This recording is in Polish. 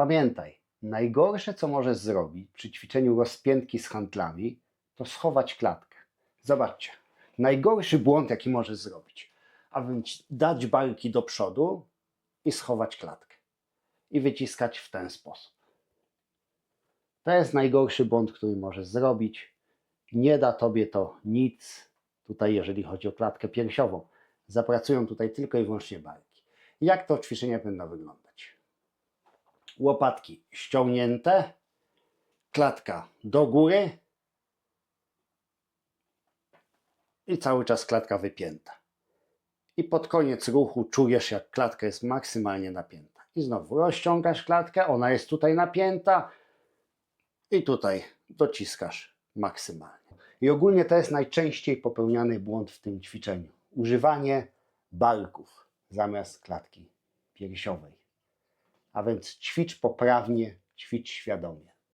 Pamiętaj, najgorsze co możesz zrobić przy ćwiczeniu rozpiętki z handlami, to schować klatkę. Zobaczcie, najgorszy błąd jaki możesz zrobić, a więc dać barki do przodu i schować klatkę. I wyciskać w ten sposób. To jest najgorszy błąd, który możesz zrobić. Nie da tobie to nic. Tutaj, jeżeli chodzi o klatkę piersiową, zapracują tutaj tylko i wyłącznie barki. Jak to ćwiczenie powinno wyglądać? Łopatki ściągnięte, klatka do góry i cały czas klatka wypięta. I pod koniec ruchu czujesz, jak klatka jest maksymalnie napięta. I znowu rozciągasz klatkę, ona jest tutaj napięta i tutaj dociskasz maksymalnie. I ogólnie to jest najczęściej popełniany błąd w tym ćwiczeniu. Używanie barków zamiast klatki piersiowej. A więc ćwicz poprawnie, ćwicz świadomie.